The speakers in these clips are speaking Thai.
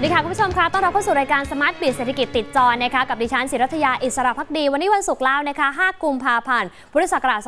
วัสดีค่ะ คุณผู้ชมคะต้อนรับเข้าสู่รายการสมาร์ทบิเศรษฐกิจติดจอนะคะกับดิฉันศิรัทยา อิสระพักดี วันนี้วันศุกร์แล้วนะคะ 5 กุมภาพันธ์ พุทธศักราช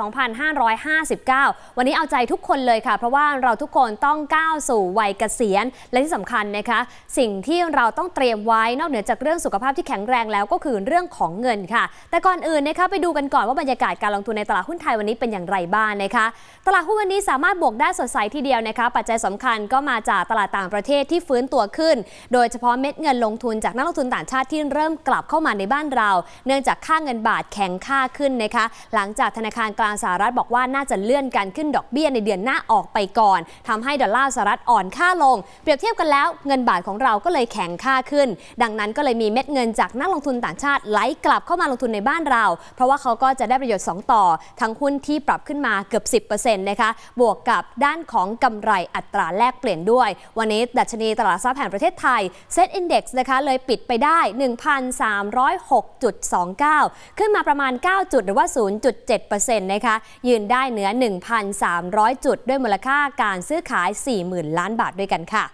2559 วันนี้เอาใจทุกคนเลยค่ะ เพราะว่าเราทุกคนต้องก้าวสู่วัยเกษียณ และที่สำคัญนะคะ สิ่งที่เราต้องเตรียมไว้นอกเหนือจากเรื่องสุขภาพที่แข็งแรงแล้วก็คือเรื่องของเงินค่ะ แต่ก่อนอื่นนะคะไปดูกันก่อนว่าบรรยากาศการลงทุนในตลาดหุ้นไทยวันนี้เป็นอย่างไรบ้างนะคะ ตลาดหุ้นวันนี้สามารถบวกได้สดใสทีเดียวนะคะ ปัจจัยสำคัญก็มาจากตลาดต่างประเทศที่ฟื้นตัวขึ้น โดยยเฉพาะเม็ดเงินลงทุนจากนักลงทุนต่างชาติที่เริ่มกลับเข้ามาในบ้านเรา เนื่องจากค่าเงินบาทแข็งค่าขึ้นนะคะ หลังจากธนาคารกลางสหรัฐบอกว่าน่าจะเลื่อนการขึ้นดอกเบี้ยในเดือนหน้าออกไปก่อนทำให้ดอลลาร์สหรัฐอ่อนค่าลง เปรียบเทียบกันแล้วเงินบาทของเราก็เลยแข็งค่าขึ้น ดังนั้นก็เลยมีเม็ดเงินจากนักลงทุนต่างชาติไหลกลับเข้ามาลงทุนในบ้านเรา เพราะว่าเขาก็จะได้ประโยชน์ 2 ต่อ ทั้งหุ้นที่ปรับขึ้นมาเกือบ 10%นะคะ บวกกับด้านของกำไรอัตราแลกเปลี่ยนด้วย วันนี้ดัชนีตลาดทรัพย์แห่งประเทศไทย Set Index นะคะเลยปิดไปได้ 1,306.29 ขึ้นมาประมาณ 9 จุดหรือว่า 0.7%นะคะยืนได้เหนือ 1,300 จุด ด้วยมูลค่าการซื้อขาย 40,000 ล้านบาทด้วยกันค่ะ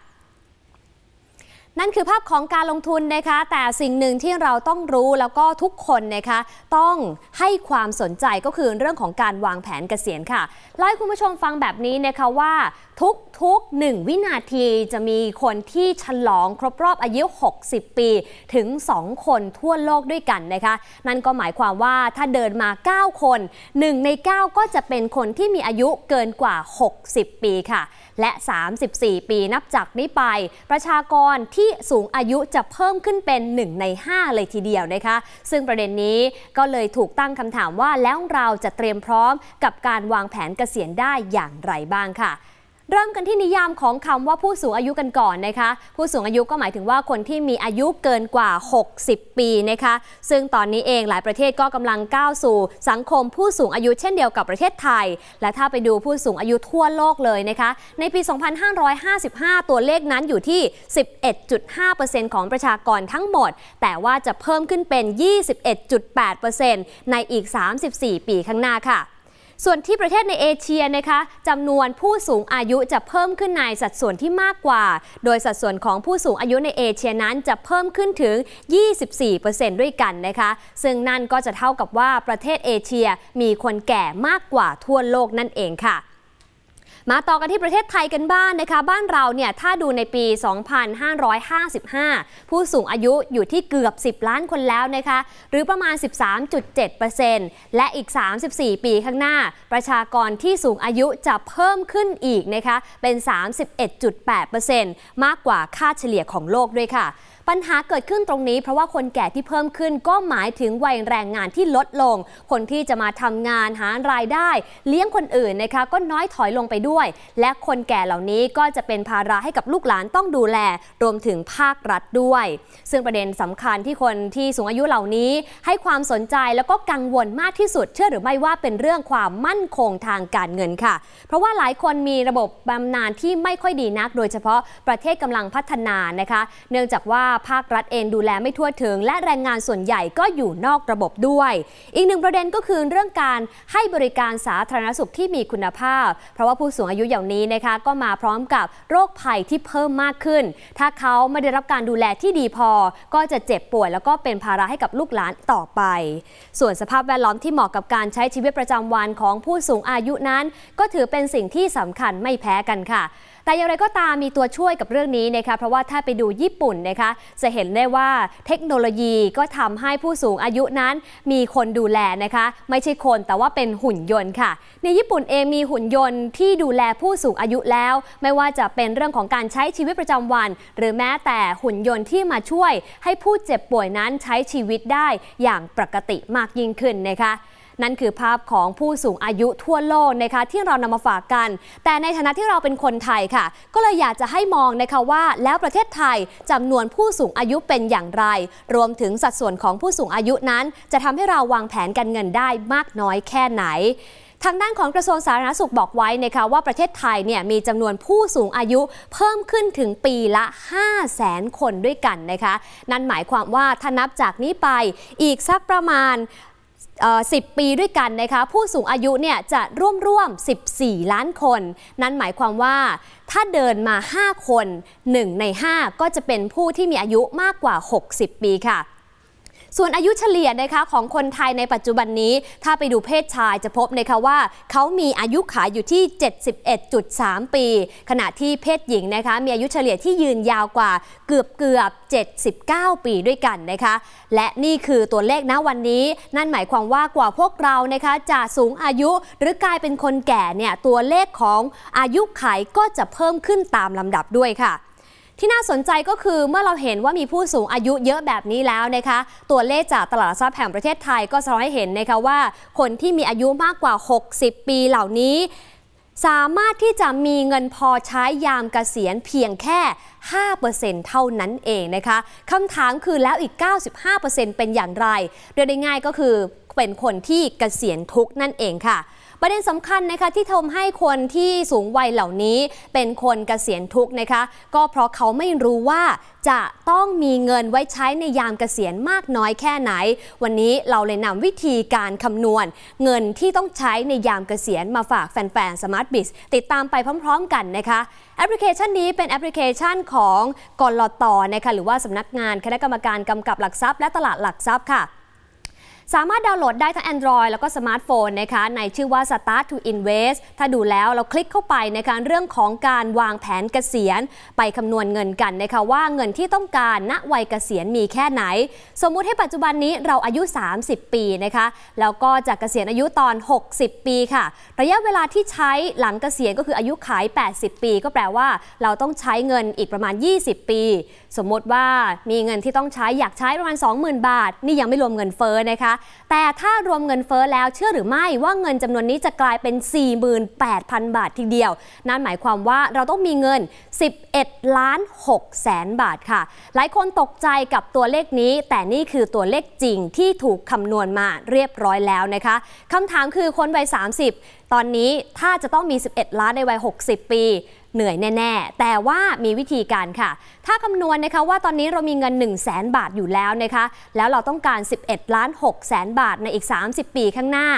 นั่นคือภาพของการลงทุนนะคะ แต่สิ่งหนึ่งที่เราต้องรู้แล้วก็ทุกคนนะคะ ต้องให้ความสนใจก็คือเรื่องของการวางแผนเกษียณค่ะเล่าให้คุณผู้ชมฟังแบบนี้นะคะว่า ทุกทุกหนึ่งวินาทีจะมีคนที่ฉลองครบรอบอายุ 60 ปีถึง 2 คนทั่วโลกด้วยกันนะคะ นั่นก็หมายความว่าถ้าเดินมา 9 คน 1 ใน 9 ก็จะเป็นคนที่มีอายุเกินกว่า 60 ปีค่ะ และ 34 ปีนับจากนี้ไป ประชากรที่สูงอายุจะเพิ่มขึ้นเป็น 1 ใน 5 เลยทีเดียวนะคะ ซึ่งประเด็นนี้ก็เลยถูกตั้งคำถามว่าแล้วเราจะเตรียมพร้อมกับการวางแผนเกษียณได้อย่างไรบ้างค่ะ เริ่มกันที่นิยามของคำว่าผู้สูงอายุกันก่อนนะคะ ผู้สูงอายุก็หมายถึงว่าคนที่มีอายุเกินกว่า 60 ปีนะคะ ซึ่งตอนนี้เองหลายประเทศก็กำลังก้าวสู่ สังคมผู้สูงอายุเช่นเดียวกับประเทศไทย และถ้าไปดูผู้สูงอายุทั่วโลกเลยนะคะ ในปี 2555 ตัวเลขนั้นอยู่ที่ 11.5%ของประชากรทั้งหมด แต่ว่าจะเพิ่มขึ้นเป็น 21.8%ในอีก 34 ปีข้างหน้าค่ะ ส่วนที่ประเทศในเอเชียนะคะจำนวนผู้สูงอายุจะเพิ่มขึ้นในสัดส่วนที่มากกว่า โดยสัดส่วนของผู้สูงอายุในเอเชียนั้นจะเพิ่มขึ้นถึง 24%ด้วยกันนะคะ ซึ่งนั่นก็จะเท่ากับว่าประเทศเอเชียมีคนแก่มากกว่าทั่วโลกนั่นเองค่ะ มาต่อกันที่ประเทศไทยกันบ้างนนะคะ บ้านเราเนี่ยถ้าดูในปี 2555 ผู้สูงอายุอยู่ที่เกือบ 10 ล้านคนแล้วนะคะ หรือประมาณ 13.7%และอีก 34 ปีข้างหน้า ประชากรที่สูงอายุจะเพิ่มขึ้นอีกนะคะเป็น 31.8%มากกว่าค่าเฉลี่ยของโลกด้วยค่ะ ปัญหาเกิดขึ้นตรงนี้ เพราะว่าคนแก่ที่เพิ่มขึ้นก็หมายถึงวัยแรงงานที่ลดลง คนที่จะมาทำงานหารายได้ เลี้ยงคนอื่นนะคะก็น้อยถอยลงไปด้วย และคนแก่เหล่านี้ก็จะเป็นภาระให้กับลูกหลานต้องดูแล รวมถึงภาครัฐด้วย ซึ่งประเด็นสำคัญที่คนที่สูงอายุเหล่านี้ ให้ความสนใจแล้วก็กังวลมากที่สุด เชื่อหรือไม่ว่าเป็นเรื่องความมั่นคงทางการเงินค่ะ เพราะว่าหลายคนมีระบบบำนาญที่ไม่ค่อยดีนัก โดยเฉพาะประเทศกำลังพัฒนานะคะ เนื่องจากว่าภาครัฐเองดูแลไม่ทั่วถึง และแรงงานส่วนใหญ่ก็อยู่นอกระบบด้วย อีกหนึ่งประเด็นก็คือเรื่องการให้บริการสาธารณสุขที่มีคุณภาพ เพราะว่าผู้สูงอายุอย่างนี้นะคะก็มาพร้อมกับโรคภัยที่เพิ่มมากขึ้น ถ้าเขาไม่ได้รับการดูแลที่ดีพอ ก็จะเจ็บป่วยแล้วก็เป็นภาระให้กับลูกหลานต่อไป ส่วนสภาพแวดล้อมที่เหมาะกับการใช้ชีวิตประจำวันของผู้สูงอายุนั้น ก็ถือเป็นสิ่งที่สำคัญไม่แพ้กันค่ะ แต่อย่างไรก็ตามมีตัวช่วยกับเรื่องนี้นะคะเพราะว่าถ้าไปดูญี่ปุ่นนะคะจะเห็นได้ว่าเทคโนโลยีก็ทำให้ผู้สูงอายุนั้น มีคนดูแลนะคะ ไม่ใช่คนแต่ว่าเป็นหุ่นยนต์ค่ะ ในญี่ปุ่นเองมีหุ่นยนต์ที่ดูแลผู้สูงอายุแล้ว ไม่ว่าจะเป็นเรื่องของการใช้ชีวิตประจำวัน หรือแม้แต่หุ่นยนต์ที่มาช่วย ให้ผู้เจ็บป่วยนั้นใช้ชีวิตได้อย่างปกติมากยิ่งขึ้นนะคะ นั่นคือภาพของผู้สูงอายุทั่วโลกนะคะที่เรานำมาฝากกัน แต่ในฐานะที่เราเป็นคนไทยค่ะ ก็เลยอยากจะให้มองนะคะว่า แล้วประเทศไทยจำนวนผู้สูงอายุเป็นอย่างไร รวมถึงสัดส่วนของผู้สูงอายุนั้น จะทำให้เราวางแผนการเงินได้มากน้อยแค่ไหนทางด้านของกระทรวงสาธารณสุขบอกไว้นะคะว่าประเทศไทยเนี่ยมีจำนวนผู้สูงอายุเพิ่มขึ้นถึงปีละ 5 0 0แสนคนด้วยกันนะคะ นั่นหมายความว่าถ้านับจากนี้ไปอีกสักประมาณ 10 ปีด้วยกันนะคะผู้สูงอายุเนี่ยจะร่วมร่วม 14 ล้านคน นั้นหมายความว่าถ้าเดินมา 5 คน 1 ใน 5 ก็จะเป็นผู้ที่มีอายุมากกว่า 60 ปีค่ะ ส่วนอายุเฉลี่ยนะคะของคนไทยในปัจจุบันนี้ ถ้าไปดูเพศชายจะพบนะคะว่าเขามีอายุขายอยู่ที่ 71.3 ปี ขณะที่เพศหญิงนะคะมีอายุเฉลี่ยที่ยืนยาวกว่าเกือบเกือบ 79 ปีด้วยกันนะคะและนี่คือตัวเลขณวันนี้ นั่นหมายความว่ากว่าพวกเรานะคะจะสูงอายุหรือกลายเป็นคนแก่เนี่ยตัวเลขของอายุไขก็จะเพิ่มขึ้นตามลำดับด้วยค่ะ ที่น่าสนใจก็คือเมื่อเราเห็นว่ามีผู้สูงอายุเยอะแบบนี้แล้วนะคะ ตัวเลขจากตลาดหลักทรัพย์แห่งประเทศไทยก็สะท้อนให้เห็นนะคะว่า คนที่มีอายุมากกว่า 60 ปีเหล่านี้ สามารถที่จะมีเงินพอใช้ยามเกษียณเพียงแค่ 5%เท่านั้นเองนะคะคำถามคือแล้วอีก 95%เป็นอย่างไรเรียกได้ง่ายก็คือเป็นคนที่เกษียณทุกนั่นเองค่ะ ประเด็นสำคัญนะคะที่ทำให้คนที่สูงวัยเหล่านี้ เป็นคนเกษียณทุกนะคะ ก็เพราะเขาไม่รู้ว่าจะต้องมีเงินไว้ใช้ในยามเกษียณมากน้อยแค่ไหน วันนี้เราเลยนำวิธีการคำนวณ เงินที่ต้องใช้ในยามเกษียณมาฝากแฟนๆ Smart Biz ติดตามไปพร้อมๆ กันนะคะแอปพลิเคชันนี้เป็นแอปพลิเคชันของกลตนะคะหรือว่าสำนักงานคณะกรรมการกำกับหลักทรัพย์และตลาดหลักทรัพย์ค่ะ สามารถดาวน์โหลดได้ทั้ง Android แล้วก็สมาร์ทโฟนนะคะในชื่อว่า Start to Invest ถ้าดูแล้วเราคลิกเข้าไปในการเรื่องของการวางแผนเกษียณ ไปคำนวณเงินกันนะคะว่าเงินที่ต้องการณวัยเกษียณมีแค่ไหน สมมุติให้ปัจจุบันนี้เราอายุ 30 ปีนะคะแล้วก็จะเกษียณอายุตอน 60 ปีค่ะ ระยะเวลาที่ใช้หลังเกษียณก็คืออายุขาย 80 ปี ก็แปลว่าเราต้องใช้เงินอีกประมาณ 20 ปี สมมติว่ามีเงินที่ต้องใช้อยากใช้ประมาณ 20,000 บาท นี่ยังไม่รวมเงินเฟ้อนะคะแต่ถ้ารวมเงินเฟ้อแล้วเชื่อหรือไม่ว่าเงินจำนวนนี้จะกลายเป็น 48,000 บาททีเดียว นั่นหมายความว่าเราต้องมีเงิน 11 ล้าน6แสนบาทค่ะ หลายคนตกใจกับตัวเลขนี้ แต่นี่คือตัวเลขจริงที่ถูกคำนวณมาเรียบร้อยแล้วนะคะคำถามคือคนวัย 30 ตอนนี้ถ้าจะต้องมี 11 ล้านในวัย 60 ปี เหนื่อยแน่ ๆ แต่ว่ามีวิธีการค่ะ ถ้าคำนวณนะคะว่าตอนนี้เรามีเงิน 1 0 0 0 0แสนบาทอยู่แล้วนะคะ แล้วเราต้องการ 11 ล้าน6แสนบาทในอีก 30 ปีข้างหน้า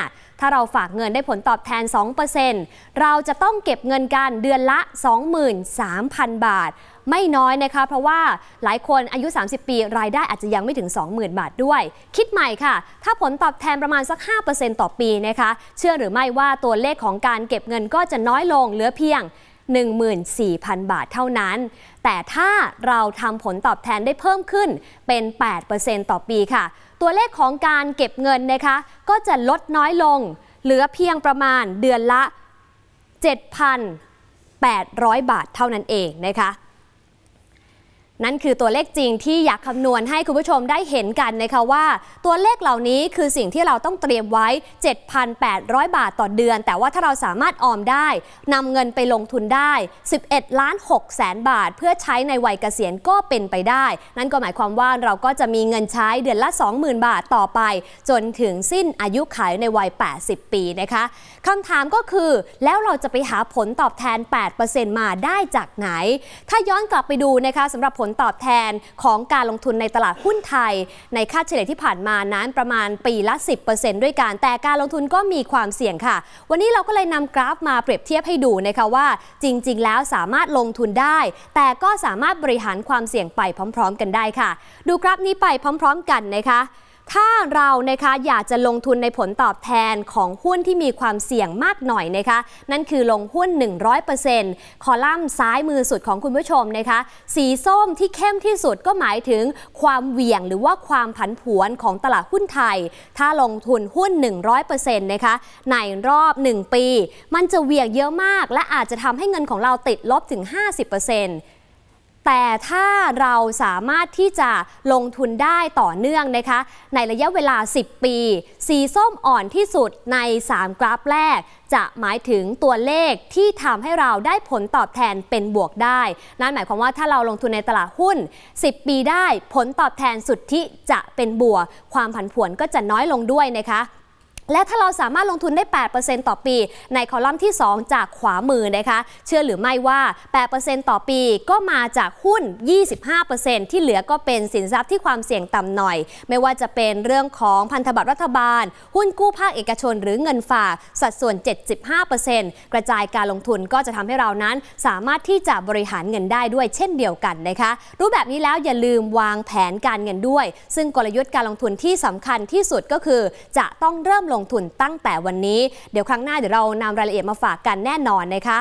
ถ้าเราฝากเงินได้ผลตอบแทน 2%เราจะต้องเก็บเงินกันเดือนละ 23,000 บาท ไม่น้อยนะคะ เพราะว่าหลายคนอายุ 30 ปี รายได้อาจจะยังไม่ถึง 20,000 บาทด้วย คิดใหม่ค่ะ ถ้าผลตอบแทนประมาณสัก 5%ต่อปีนะคะ เชื่อหรือไม่ว่าตัวเลขของการเก็บเงินก็จะน้อยลงเหลือเพียง 14,000 บาทเท่านั้น แต่ถ้าเราทำผลตอบแทนได้เพิ่มขึ้นเป็น 8%ต่อปีค่ะ ตัวเลขของการเก็บเงินนะคะ ก็จะลดน้อยลง เหลือเพียงประมาณเดือนละ 7,800 บาทเท่านั้นเองนะคะ นั่นคือตัวเลขจริงที่อยากคำนวณให้คุณผู้ชมได้เห็นกันนะคะว่า ตัวเลขเหล่านี้คือสิ่งที่เราต้องเตรียมไว้ 7,800 บาทต่อเดือน แต่ว่าถ้าเราสามารถออมได้นำเงินไปลงทุนได้ 11ล้าน6แสนบาท เพื่อใช้ในวัยเกษียณก็เป็นไปได้ นั่นก็หมายความว่าเราก็จะมีเงินใช้เดือนละ 20,000 บาทต่อไป จนถึงสิ้นอายุขัยในวัย 80 ปีนะคะคำถามก็คือแล้วเราจะไปหาผลตอบแทน 8%มาได้จากไหน ถ้าย้อนกลับไปดูนะคะสำหรับผลตอบแทนของการลงทุนในตลาดหุ้นไทย ในค่าเฉลี่ยที่ผ่านมานั้นประมาณปีละ 10%ด้วยกันแต่การลงทุนก็มีความเสี่ยงค่ะ วันนี้เราก็เลยนำกราฟมาเปรียบเทียบให้ดูนะคะว่า จริง ๆ แล้วสามารถลงทุนได้ แต่ก็สามารถบริหารความเสี่ยงไปพร้อม ๆ กันได้ค่ะ ดูกราฟนี้ไปพร้อม ๆ กันนะคะ ถ้าเรานะคะอยากจะลงทุนในผลตอบแทนของหุ้นที่มีความเสี่ยงมากหน่อยนะคะ นั่นคือลงหุ้น 100%คอลัมน์ซ้ายมือสุดของคุณผู้ชมนะคะ สีส้มที่เข้มที่สุดก็หมายถึงความเหวี่ยงหรือว่าความผันผวนของตลาดหุ้นไทย ถ้าลงทุนหุ้น 100%นะคะในรอบ 1 ปี มันจะเหวี่ยงเยอะมาก และอาจจะทำให้เงินของเราติดลบถึง 50% แต่ถ้าเราสามารถที่จะลงทุนได้ต่อเนื่องนะคะ ในระยะเวลา 10 ปี สีส้มอ่อนที่สุดใน 3 กราฟแรก จะหมายถึงตัวเลขที่ทำให้เราได้ผลตอบแทนเป็นบวกได้ นั่นหมายความว่าถ้าเราลงทุนในตลาดหุ้น 10 ปีได้ผลตอบแทนสุทธิจะเป็นบวก ความผันผวนก็จะน้อยลงด้วยนะคะ และถ้าเราสามารถลงทุนได้ 8%ต่อปี ในคอลัมน์ที่ 2 จากขวามือนะคะ เชื่อหรือไม่ว่า 8%ต่อปีก็มาจากหุ้น 25%ที่เหลือก็เป็นสินทรัพย์ที่ความเสี่ยงต่ำหน่อย ไม่ว่าจะเป็นเรื่องของพันธบัตรรัฐบาล หุ้นกู้ภาคเอกชนหรือเงินฝาก สัดส่วน 75%กระจายการลงทุนก็จะทำให้เรานั้น สามารถที่จะบริหารเงินได้ด้วยเช่นเดียวกันนะคะ รู้แบบนี้แล้วอย่าลืมวางแผนการเงินด้วย ซึ่งกลยุทธ์การลงทุนที่สำคัญที่สุดก็คือ จะต้องเริ่มลงงทุนตั้งแต่วันนี้ เดี๋ยวครั้งหน้าเดี๋ยวเรานำรายละเอียดมาฝากกันแน่นอนนะคะ